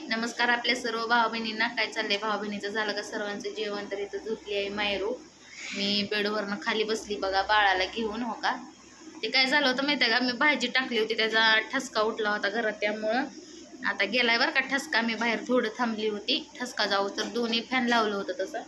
नमस्कार आपल्या सर्व भाव बहिणींना काय चाललंय भाव बहिणीचं झालं का सर्वांचं जेवण? तर इथं झोपली आहे मायरू. मी बेडवरनं खाली बसली बघा बाळाला घेऊन हो का? ते काय झालं होतं माहिती आहे का? मी भाजी टाकली होती त्याचा ठसका उठला होता घरात त्यामुळं. आता गेलाय बरं का ठसका मी बाहेर थोडं थांबली होती. ठसका जाऊ तर दोन्ही फॅन लावलं होतं तसं.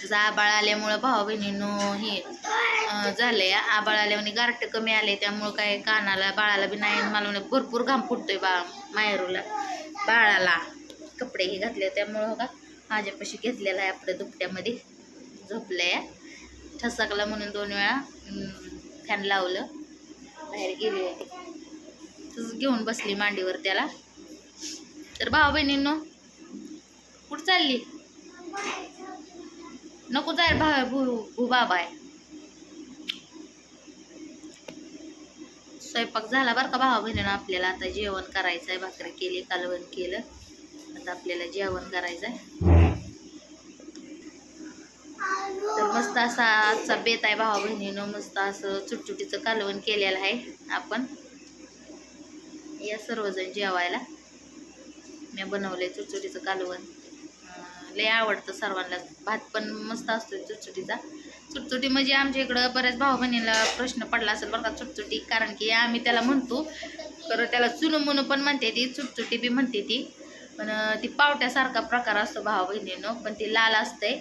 त्याचा आबाळ आल्यामुळं भाऊ बहिणीनं हे झालंय. आबाळ आल्यामुळे गारट कमी आले त्यामुळं काय कानाला बाळाला बी नाही मला म्हणे भरपूर घाम फुटतोय बा मायरूला. बाळाला कपडेही घातले त्यामुळं का माझ्यापाशी घेतलेला आहे आपल्या दुपट्यामध्ये. झोपलंय. ठसकला म्हणून दोन वेळा फॅन लावलं. बाहेर गेली होती. तसंच घेऊन बसली मांडीवर त्याला. तर भाऊ बहिणींनो कुठं चालली? नको जाय भाऊ भू भू बाबा आहे. स्वयंपाक झाला बरं का भावा बहिणीनं आपल्याला. आता जेवण करायचं आहे भाकरी केली कालवण केलं. आता आपल्याला जेवण करायचं आहे तर मस्त असा आजचा बेत आहे भावा बहिणीनं. मस्त असं चुटचुटीचं कालवण केलेलं आहे आपण. या सर्वजण जेवायला. मी बनवलंय चुटचुटीचं कालवण. लय आवडतं सर्वांना. भात पण मस्त असतो चुटचुटीचा. चुटचुटी म्हणजे आमच्या इकडं बऱ्याच भाऊ बहिणीला प्रश्न पडला असेल बरं का चुटचुटी कारण की आम्ही त्याला म्हणतो तर त्याला चुनू पण म्हणते ती चुटचुटी बी म्हणते ती. पण ती पावट्यासारखा प्रकार असतो भाऊ बहिणीनं पण ती लाल असते.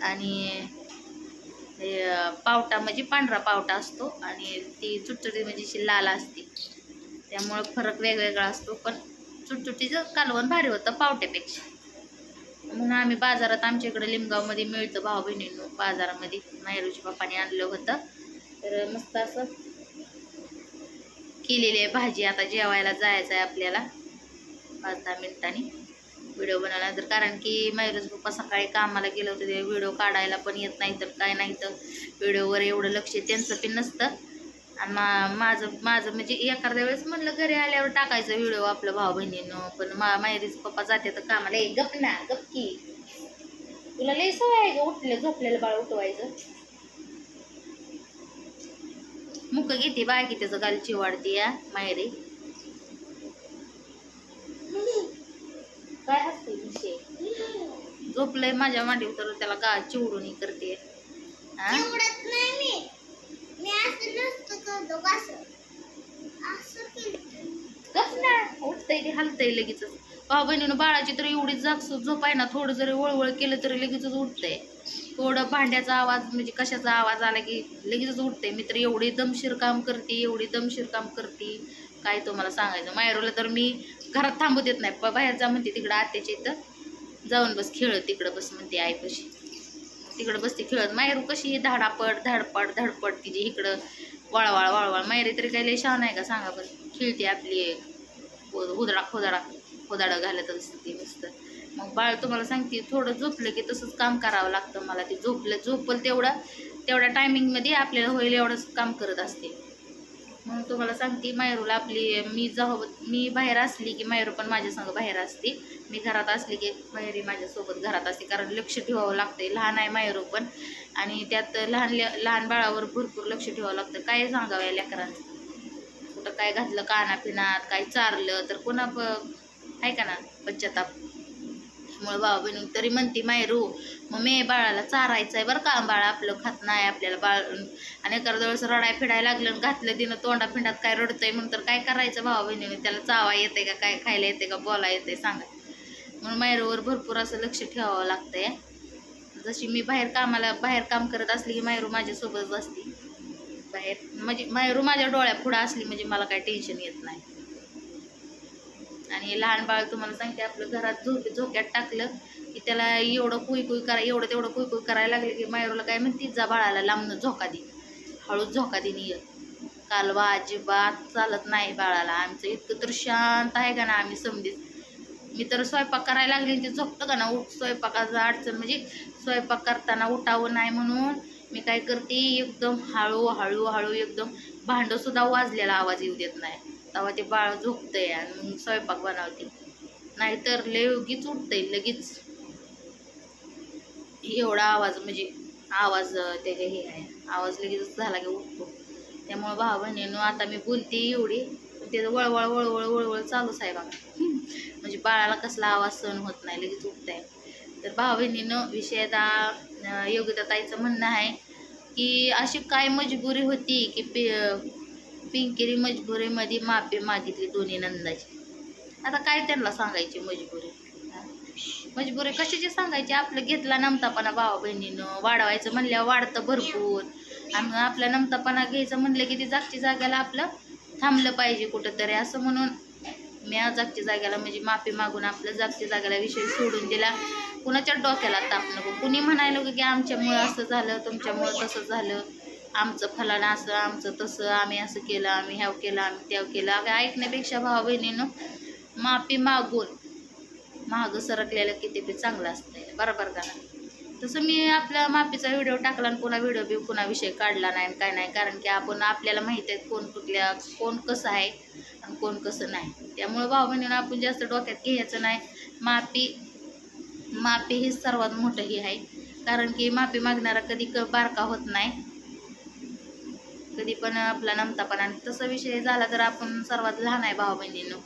आणि पावटा म्हणजे पांढरा पावटा असतो आणि ती चुटचुटी म्हणजे अशी लाल असते. त्यामुळं फरक वेगवेगळा असतो पण चुटचुटीचं कालवण भारी होतं पावट्यापेक्षा. म्हणून आम्ही बाजारात आमच्या इकडे लिमगावमध्ये मिळतं भाऊ बहिणींनो बाजारामध्ये. मायरूच्या पप्पाने आणलं होतं. तर मस्त असं केलेली आहे भाजी. आता जेवायला जायचं आहे आपल्याला. पाच दहा मिनिटांनी व्हिडिओ बनवला. तर कारण की मायरूच पप्पा सकाळी कामाला गेलं होतं. ते व्हिडिओ काढायला पण येत नाही तर काय नाही तर व्हिडिओवर एवढं लक्ष त्यांचं पण नसतं. आणि मा माझं माझं म्हणजे एखाद्या वेळेस म्हणलं घरी आल्यावर टाकायचं व्हिडिओ आपलं भाऊ बहिणीनं पण मा मायरीच पप्पा जाते तर कामाला. ए गप ना गप की. तुला लय सवय आहे का उठले झोपलेलं बाळ उठवायचं. मुक घेते बायकी त्याचं गालची वाढते या मायरी काय असते विषय? झोपलंय माझ्या मांडी तर त्याला गा चिवडून करते. हा एवढंच नाही मी मी असं नसतं करतो कसं असं केलं गप ना उठतंय ते हलतंय लगेच भाऊ बहिणीनं बाळाची तर एवढी जागसूत झोप आहे ना थोडं जरी वळवळ केलं तरी लगेचच उठतंय. थोडं भांड्याचा आवाज म्हणजे कशाचा आवाज आला की लगेचच उठते मी तर एवढी दमशीर काम करते एवढी दमशीर काम करते. काय तुम्हाला सांगायचं? मायरूला तर मी घरात थांबू देत नाही. प- बाहेर जा म्हणते तिकडं आत्याच्या इथं. जाऊन बस खेळत तिकडं बस म्हणते आईपाशी. तिकडं बसते खेळत. मायरू कशी धाडापड धाडपड धडपड तिची इकडं. वळवळ वळवळ मायरी तरी काही लय छान आहे का? सांगा बरं. खिळती आपली हुदडा खोदडा खोदाडा. घालत असते ती मस्त मग बाळ तुम्हाला सांगते थोडं झोपलं की तसंच काम करावं लागतं मला. ते झोपलं झोपल तेवढं तेवढ्या टायमिंगमध्ये आपल्याला होईल एवढंच काम करत असते. म्हणून तुम्हाला सांगते मायरूला आपली मी जाऊ मी बाहेर असली की मायरू पण माझ्यासंग बाहेर असते. मी घरात असली की मायरी माझ्यासोबत घरात असते कारण लक्ष ठेवावं लागतंय. लहान आहे मायरू पण. आणि त्यात लहान लहान बाळावर भरपूर लक्ष ठेवावं लागतं. काय सांगावं या लेकरांचं? कुठं काय घातलं कानापिनात काय चारलं तर कोणा प आहे का ना? पश्चाताप. त्यामुळे बाबा बहिणी तरी म्हणते मायरू मग मी बाळाला चारायचं आहे बरं का बाळ आपलं खात नाही आपल्याला बाळ आणि एखाद्या रडाय फिडायला लागलं आणि घातलं तिनं तोंडा फिंडात काय रडतंय म्हणून तर काय करायचं भावा बहिणीने? त्याला चावा येते का काय खायला येते का बोला येते सांगा. म्हणून मायरूवर भरपूर असं लक्ष ठेवावं लागतंय. जशी मी बाहेर कामाला बाहेर काम करत असली की मायरू माझ्यासोबत असली बाहेर म्हणजे मायरू माझ्या डोळ्या पुढं असली म्हणजे मला काय टेन्शन येत नाही. आणि लहान बाळ तुम्हाला सांगते आपलं घरात झोके झोक्यात टाकलं की त्याला एवढं कुई कुई करा एवढं तेवढं कुई कुई करायला लागलं की मायरूला काय म्हणते जा बाळाला लांबनं झोका दे हळूच झोका दे निय कालवा अजिबात चालत नाही बाळाला आमचं इतकं तर शांत आहे का ना आम्ही समजीत. मी तर स्वयंपाक करायला लागली ते झोपतं का ना उठ स्वयंपाकाचं अडचण म्हणजे स्वयंपाक करताना उठावं नाही म्हणून मी काय करते एकदम हळू हळू हळू एकदम भांडंसुद्धा वाजलेला आवाज येऊ देत नाही. तेव्हा ते बाळ झोपतंय आणि मग स्वयंपाक बनवते. नाहीतर लगेच उठतंय लगेच. एवढा आवाज म्हणजे आवाज अं, त्याचे हे आहे आवाज लगेच झाला की उठतो. त्यामुळं भाऊ बहिणीनं आता मी बोलते एवढी. पण त्याचं वळवळ वळवळ वळवळ चालूच आहे बघा. म्हणजे बाळाला कसला आवाज सहन होत नाही लगेच उठतंय. तर भाऊ बहिणीनं विषयदा योग्यता ताईचं म्हणणं आहे की अशी काय मजबुरी होती की पि पिंकीरी मजबुरीमध्ये माफी मागितली दोन्ही नंदाची. आता काय त्यांना सांगायची मजबुरी? मजबुरी कशाची सांगायची? आपलं घेतला नमतापणा भावा बहिणीनं. वाढवायचं म्हणल्यावर वाढतं भरपूर. आणि आपला नमतापणा घ्यायचं म्हणलं की ती जागची जाग्याला आपलं थांबलं पाहिजे कुठंतरी. असं म्हणून मी आज जागच्या जाग्याला म्हणजे माफी मागून आपलं जागच्या जाग्याला विषय सोडून दिला. कुणाच्या डोक्याला ताप नको. कुणी म्हणायला की आमच्यामुळं असं झालं तुमच्यामुळं तसं झालं. आमचं फलानं असं आमचं तसं आम्ही असं केलं आम्ही ह्याव केलं आम्ही त्याव केलं. अगं ऐकण्यापेक्षा भावा बहिणीनं माफी मागून मागं सरकलेलं किती बी चांगलं असतंय. बरोबर का ना तसं मी आपला माफीचा व्हिडिओ टाकला आणि पुन्हा व्हिडिओ बी पुन्हा विषय काढला नाही आणि काय नाही. कारण की आपण आपल्याला माहीत आहे कोण कुठल्या कोण कसं आहे आणि कोण कसं नाही. त्यामुळं भाऊ बहिणीनं आपण जास्त डोक्यात घ्यायचं नाही. माफी माफी ही सर्वात मोठं हे आहे. कारण की माफी मागणारा कधी क बारका होत नाही. कधी पण आपला नमतापणा आणि तसा विषय झाला तर आपण सर्वात लहान आहे भाऊ बहिणीनं.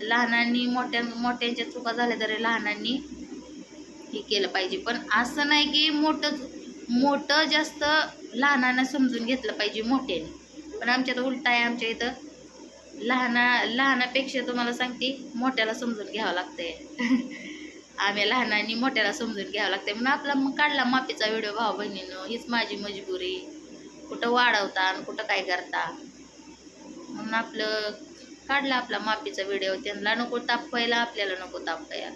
लहानांनी मोठ्या मोठ्यांच्या चुका झाल्या तरी लहानांनी हे केलं पाहिजे. पण असं नाही की मोठं मोठं जास्त लहानांना समजून घेतलं पाहिजे मोठ्याने. पण आमच्यात उलट आहे आमच्या इथं लहाना लहानापेक्षा तुम्हाला सांगते मोठ्याला समजून घ्यावं लागतंय. आम्ही लहानांनी मोठ्याला समजून घ्यावं लागतंय. म्हणून आपला मग काढला माफीचा व्हिडिओ भाऊ बहिणीनं. हीच माझी मजबुरी. कुठं वाढवता आणि कुठं काय करता. म्हणून आपलं काढला आपला माफीचा व्हिडिओ त्यांना नको तापवायला आपल्याला नको तापवायला.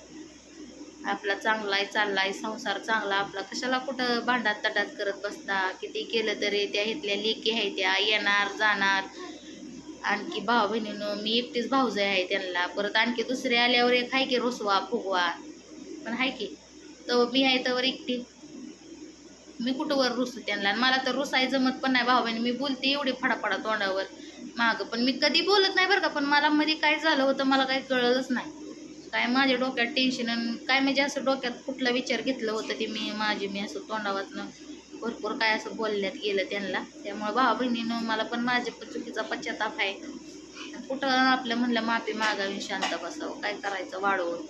आपला चांगला आहे चालला आहे संसार चांगला आपला कशाला कुठं भांडात तडात करत बसता? किती केलं तरी त्या इथल्या लेकी आहे त्या येणार जाणार. आणखी भाऊ बहिणीनं मी एकटीच भाऊज आहे त्यांना. परत आणखी दुसरे आल्यावर एक आहे की रुसवा फुगवा. पण आहे की तर मी आहे तर एकटी. मी कुठं वर रुसू त्यांना? आणि मला तर रुसाय जमत पण नाही भाऊ मी बोलते एवढी फडाफडा तोंडावर. मागं पण मी कधी बोलत नाही बरं का पण मला मध्ये काय झालं होतं मला काही कळलंच नाही. काय माझ्या डोक्यात टेन्शन आणि काय म्हणजे असं डोक्यात कुठला विचार घेतलं होतं ते मी माझी मी असं तोंडावातनं भरपूर काय असं बोलण्यात गेलं त्यांना. त्यामुळे भाऊ बहिणीनं मला पण माझ्या पण चुकीचा पश्चाताप आहे. आणि कुठं आपलं म्हणलं माफी मागावी शांत बसावं काय करायचं वाढवून.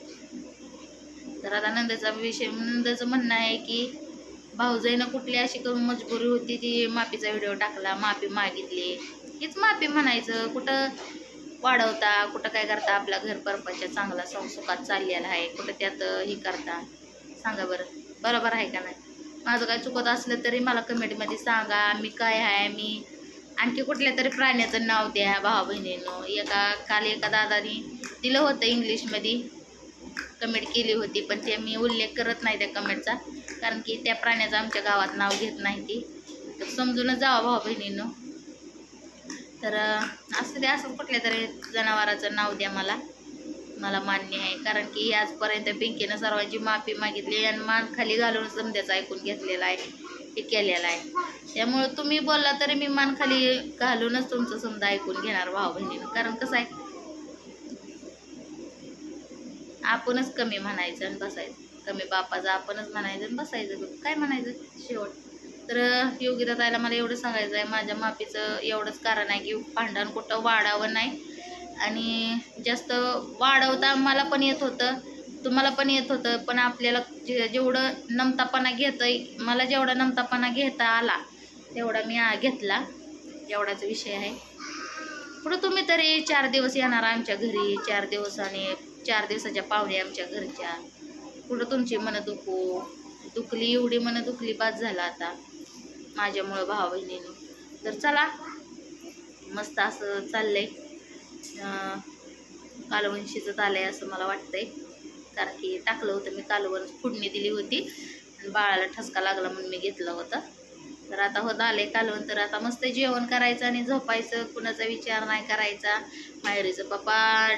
तर आता नंदाचा विषय नंदाचं म्हणणं आहे की भाऊजाईनं कुठली अशी करून मजबुरी होती ती माफीचा व्हिडिओ टाकला माफी मागितली. हीच माफी म्हणायचं कुठं वाढवता कुठं काय करता आपला घर परपाच्या चांगला संसुखात चाललेला आहे कुठं त्यात हे करता. सांगा बरं बरोबर आहे का नाही? माझं काय चुकत असलं तरी मला कमेंटमध्ये सांगा मी काय आहे मी आणखी कुठल्या तरी प्राण्याचं नाव द्या भावा बहिणीनं एका काल एका दादानी दिलं होतं इंग्लिशमध्ये कमेंट केली होती पण ते मी उल्लेख करत नाही त्या कमेंटचा कारण की त्या प्राण्याचं आमच्या गावात नाव घेत नाही ती. तर समजूनच जावा भाऊ बहिणीनं. तर असं द्या असं कुठल्या तरी जनावराचं नाव द्या मला. मला मान्य आहे कारण की आजपर्यंत पिंकीनं सर्वांची माफी मागितली आणि मान खाली घालून समजायचं ऐकून घेतलेलं आहे. हे केलेलं आहे. त्यामुळं तुम्ही बोलला तरी मी मान खाली घालूनच तुमचं समजा ऐकून घेणार भाऊ बहिणीनं. कारण कसं आहे आपणच कमी म्हणायचं आणि बसायचं. कमी बापाचं आपणच म्हणायचं आणि बसायचं. काय म्हणायचं शेवट? तर योगिता ताईला मला एवढं सांगायचं आहे माझ्या माफीचं एवढंच कारण आहे की भांडण कुठं वाढावं नाही. आणि जास्त वाढवता मला पण येत होतं तुम्हाला पण येत होतं पण आपल्याला जे जेवढं नमतापणा घेतं मला जेवढा नमतापणा घेता आला तेवढा मी घेतला. एवढाच विषय आहे. पुढं तुम्ही तरी चार दिवस येणार आमच्या घरी चार दिवसाने चार दिवसाच्या पाहुणे आमच्या घरच्या. पुढं तुमची मन दुखू? दुखली एवढी मन दुखली बाद झाला आता. माझ्यामुळं भावा बहिणीनं. तर चला. मस्त असं चाललंय. अं, कालवण शिजत आलंय असं मला वाटतंय. कारण की टाकलं होतं मी कालवण. फोडणी दिली होती. आणि बाळाला ठसका लागला म्हणून मी घेतलं होतं. तर आता होत आलंय कालवण. तर आता मस्त जेवण करायचं आणि झोपायचं. कुणाचा विचार नाही करायचा. माहेरीचं पप्पा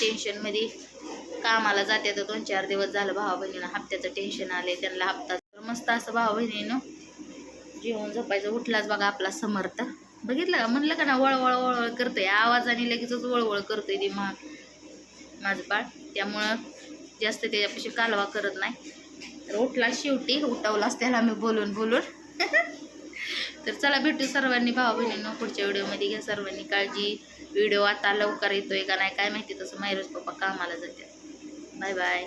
टेन्शनमध्ये कामाला जाते तर दोन चार दिवस झालं भावा बहिणीनं हप्त्याचं टेन्शन आले त्यांना हप्ता तर मस्त असं भावा बहिणीनं जेवण झोपायचं. उठलाच बघा आपला समर्थ. बघितलं का? म्हणलं का ना वळवळ वळवळ करतोय. आवाजाने लगेचच वळवळ करतोय ती मा माझं बाळ. त्यामुळं जास्त त्याच्यापाशी कालवा करत नाही. तर उठला शेवटी उठवलाच त्याला मी बोलून बोलून. तर चला भेटू सर्वांनी भावा बहिणींनो पुढच्या व्हिडिओमध्ये. घ्या सर्वांनी काळजी. व्हिडिओ आता लवकर येतोय का नाही काय माहिती तसं माहेरच पप्पा कामाला जाते बाय बाय